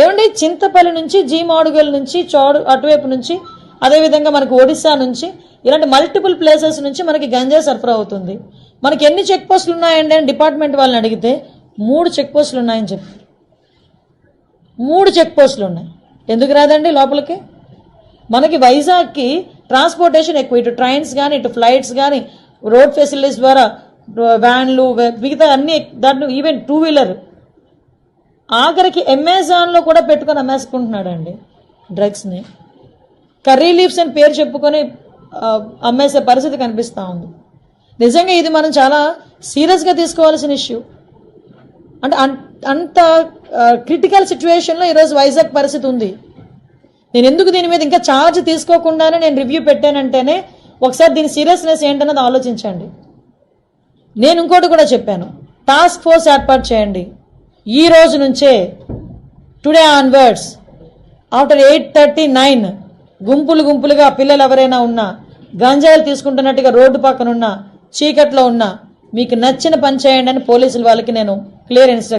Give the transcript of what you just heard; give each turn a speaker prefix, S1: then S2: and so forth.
S1: ఏమండి? చింతపల్లి నుంచి జీమాడుగల్ నుంచి చోడు అటువైపు నుంచి అదేవిధంగా మనకు ఒడిశా నుంచి ఇలాంటి మల్టిపుల్ ప్లేసెస్ నుంచి మనకి గంజా సరఫరా అవుతుంది. మనకి ఎన్ని చెక్ పోస్టులు ఉన్నాయండి అని డిపార్ట్మెంట్ వాళ్ళని అడిగితే మూడు చెక్ పోస్టులు ఉన్నాయని చెప్పి. మూడు చెక్ పోస్టులు ఉన్నాయి. ఎందుకు రాదండి లోపలికి? మనకి వైజాగ్కి ట్రాన్స్పోర్టేషన్ ఎక్కువ. ఇటు ట్రైన్స్ కానీ ఇటు ఫ్లైట్స్ కానీ రోడ్ ఫెసిలిటీస్ ద్వారా వ్యాన్లు మిగతా అన్ని దాంట్లో ఈవెన్ టూ వీలర్ ఆఖరికి అమెజాన్లో కూడా పెట్టుకొని అమ్మేసుకుంటున్నాడండి డ్రగ్స్ని. కర్రీ లీవ్స్ అని పేరు చెప్పుకొని అమ్మేసే పరిస్థితి కనిపిస్తూ ఉంది. నిజంగా ఇది మనం చాలా సీరియస్గా తీసుకోవాల్సిన ఇష్యూ. అంటే అన్- అంత క్రిటికల్ సిచ్యువేషన్లో ఈరోజు వైజాగ్ పరిస్థితి ఉంది. నేను ఎందుకు దీని మీద ఇంకా ఛార్జ్ తీసుకోకుండానే నేను రివ్యూ పెట్టానంటేనే ఒకసారి దీని సీరియస్నెస్ ఏంటన్నది ఆలోచించండి. నేను ఇంకోటి కూడా చెప్పాను. టాస్క్ ఫోర్స్ ఏర్పాటు చేయండి. ఈ రోజు నుంచే today onwards after eight thirty nine గుంపులు గుంపులుగా పిల్లలు ఎవరైనా ఉన్నా గంజాయిలు తీసుకుంటున్నట్టుగా రోడ్డు పక్కన ఉన్నా చీకట్లో ఉన్నా మీకు నచ్చిన పని చేయండి అని పోలీసుల వాళ్ళకి నేను క్లియర్ ఇన్స్ట్రక్షన్